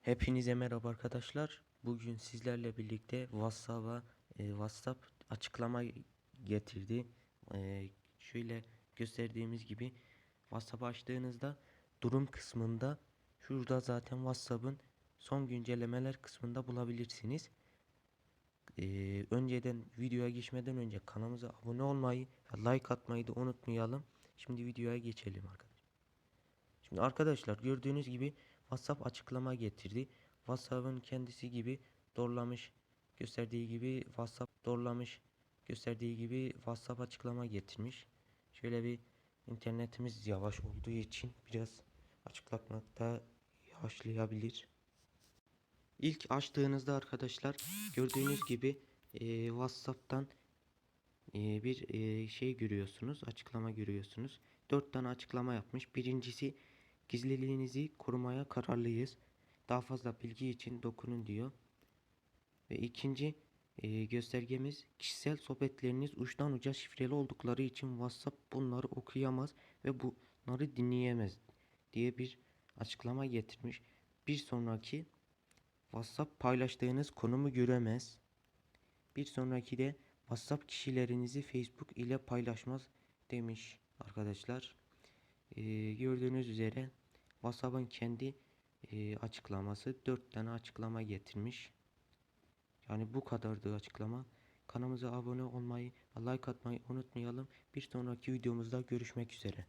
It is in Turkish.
Hepinize merhaba arkadaşlar. Bugün sizlerle birlikte WhatsApp'a e, WhatsApp açıklama getirdi. E, şöyle gösterdiğimiz gibi WhatsApp açtığınızda durum kısmında şurada zaten WhatsApp'ın son güncellemeler kısmında bulabilirsiniz. E, önceden videoya geçmeden önce kanalımıza abone olmayı like atmayı da unutmayalım. Şimdi videoya geçelim arkadaşlar. Şimdi arkadaşlar gördüğünüz gibi WhatsApp açıklama getirdi. WhatsApp'ın kendisi gibi doğrulamış gösterdiği gibi WhatsApp doğrulamış gösterdiği gibi WhatsApp açıklama getirmiş. Şöyle bir internetimiz yavaş olduğu için biraz açıklamakta yavaşlayabilir. İlk açtığınızda arkadaşlar gördüğünüz gibi e, WhatsApp'tan e, bir e, şey görüyorsunuz, açıklama görüyorsunuz. Dört tane açıklama yapmış. Birincisi gizliliğinizi korumaya kararlıyız. Daha fazla bilgi için dokunun diyor. Ve ikinci e, göstergemiz kişisel sohbetleriniz uçtan uca şifreli oldukları için WhatsApp bunları okuyamaz ve bunları dinleyemez diye bir açıklama getirmiş. Bir sonraki WhatsApp paylaştığınız konumu göremez. Bir sonraki de WhatsApp kişilerinizi Facebook ile paylaşmaz demiş arkadaşlar. Ee, gördüğünüz üzere WhatsApp'ın kendi e, açıklaması 4 tane açıklama getirmiş. Yani bu kadardı açıklama. Kanalımıza abone olmayı, like atmayı unutmayalım. Bir sonraki videomuzda görüşmek üzere.